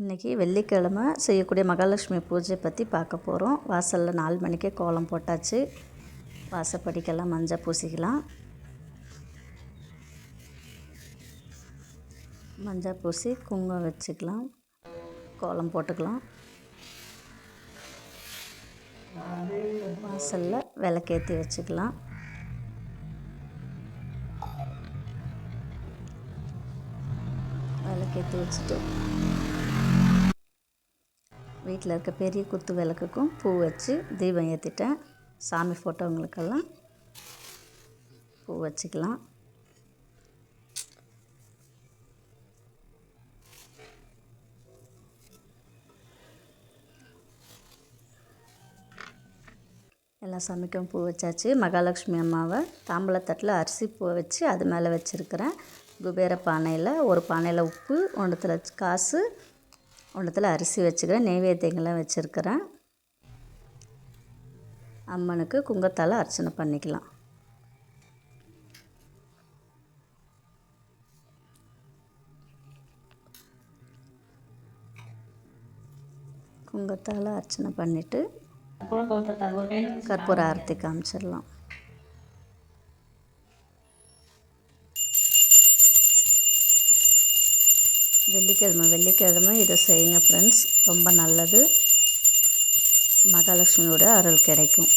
இன்றைக்கி வெள்ளிக்கிழமை செய்யக்கூடிய மகாலட்சுமி பூஜை பற்றி பார்க்க போகிறோம் வாசலில் நாலு மணிக்கே கோலம் போட்டாச்சு. வாசப்படிக்கெல்லாம் மஞ்சள் பூசிக்கலாம். மஞ்சள் பூசி குங்குமம் வச்சுக்கலாம். கோலம் போட்டுக்கலாம். வாசலில் விளக்கேற்றி வச்சுக்கலாம். விளக்கேற்றி வச்சுட்டு வீட்டில் இருக்க பெரிய குத்து விளக்குக்கும் பூ வச்சு தீபம் ஏற்றிட்டேன் சாமி ஃபோட்டோங்களுக்கெல்லாம் பூ வச்சுக்கலாம். எல்லா சாமிக்கும் பூ வச்சாச்சு. மகாலட்சுமி அம்மாவை தாம்பளத்தட்டில் அரிசி பூ வச்சு அது மேலே வச்சுருக்கிறேன். குபேர பானையில் ஒரு பானையில் உப்பு ஒன்றத்தில் காசு ஒன்றத்தில் அரிசி வச்சுக்கிறேன் நெய்வேத்தியங்கள்லாம் வச்சுருக்கிறேன். அம்மனுக்கு குங்கத்தால் அர்ச்சனை பண்ணிக்கலாம். குங்கத்தால் அர்ச்சனை பண்ணிவிட்டு கற்பூர ஆரத்தி காமிச்சிடலாம். வெள்ளிக்கிழமை வெள்ளிக்கிழமை இதை செய்யுங்க ஃப்ரெண்ட்ஸ் ரொம்ப நல்லது. மகாலட்சுமியோட அருள் கிடைக்கும்.